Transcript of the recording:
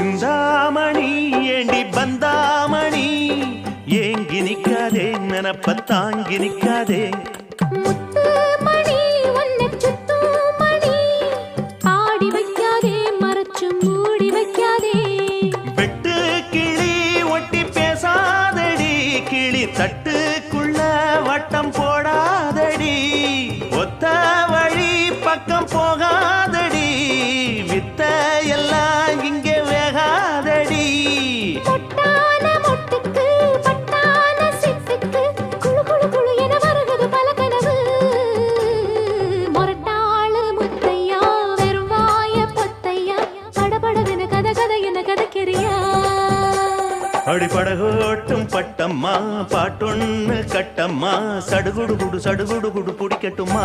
சிந்தாமணி ஏண்டி பந்தாமணி? ஏங்கி நிக்காதே நினப்ப தாங்கி நிக்காதே தட்டுக்குள்ள வட்டம் போடாதடி. ஒத்த வழி பக்கம் போகாதடி அடிப்படகோட்டும் பட்டம்மா பாட்டொன்னு கட்டம்மா. சடுகுடு குடு சடுகுடு குடு பிடிக்கட்டுமா